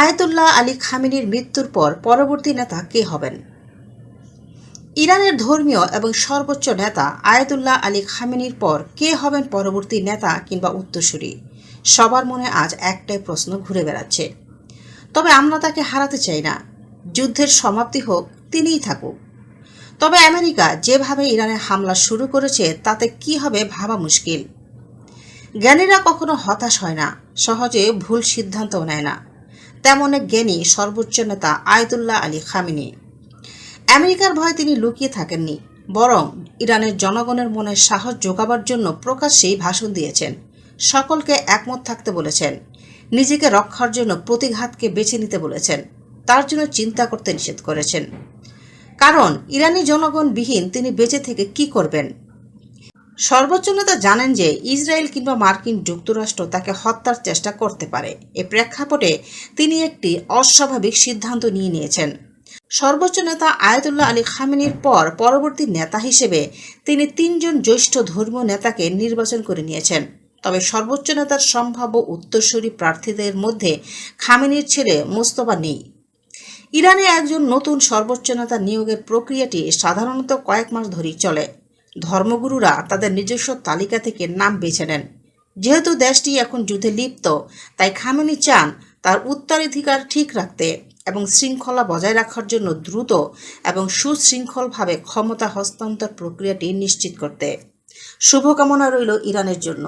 Ayatollah Ali খামিনির মৃত্যুর পর পরবর্তী নেতা কে হবেন? ইরানের ধর্মীয় এবং সর্বোচ্চ নেতা আয়াতুল্লাহ আলী খামিনির পর কে হবেন পরবর্তী নেতা কিংবা উত্তরসূরি? সবার মনে আজ একটাই প্রশ্ন ঘুরে বেড়াচ্ছে। তবে আমরা তাকে হারাতে চাই না। যুদ্ধের সমাপ্তি হোক, তিনিই থাকুক। তবে আমেরিকা যেভাবে ইরানে হামলা শুরু করেছে, তাতে কি হবে ভাবা মুশকিল। জ্ঞানীরা কখনো হতাশ হয় না, সহজে ভুল সিদ্ধান্তও নেয় না। তেমন এক জ্ঞানী সর্বোচ্চ নেতা আয়তুল্লাহ আলী খামিনি। আমেরিকার ভয়ে তিনি লুকিয়ে থাকেননি, বরং ইরানের জনগণের মনে সাহস যোগাবার জন্য প্রকাশ্যেই ভাষণ দিয়েছেন। সকলকে একমত থাকতে বলেছেন, নিজেকে রক্ষার জন্য প্রতিঘাতকে বেছে নিতে বলেছেন, তার জন্য চিন্তা করতে নিষেধ করেছেন। কারণ ইরানি জনগণবিহীন তিনি বেঁচে থেকে কি করবেন? সর্বোচ্চ নেতা জানেন যে ইসরায়েল কিংবা মার্কিন যুক্তরাষ্ট্র তাকে হত্যার চেষ্টা করতে পারে। এ প্রেক্ষাপটে তিনি একটি অস্বাভাবিক সিদ্ধান্ত নিয়ে নিয়েছেন। সর্বোচ্চ নেতা আয়াতুল্লাহ আলী খামেনির পর পরবর্তী নেতা হিসেবে তিনি তিনজন জ্যেষ্ঠ ধর্মীয় নেতাকে নির্বাচন করে নিয়েছেন। তবে সর্বোচ্চ নেতার সম্ভাব্য উত্তরসূরি প্রার্থীদের মধ্যে খামেনির ছেলে মোস্তফা নেই। ইরানে একজন নতুন সর্বোচ্চ নেতা নিয়োগের প্রক্রিয়াটি সাধারণত কয়েক মাস ধরেই চলে। ধর্মগুরুরা তাদের নিজস্ব তালিকা থেকে নাম বেছে নেন। যেহেতু দেশটি এখন যুদ্ধে লিপ্ত, তাই খামেনি চান তার উত্তরাধিকার ঠিক রাখতে এবং শৃঙ্খলা বজায় রাখার জন্য দ্রুত এবং সুশৃঙ্খলভাবে ক্ষমতা হস্তান্তর প্রক্রিয়াটি নিশ্চিত করতে। শুভকামনা রইল ইরানের জন্য।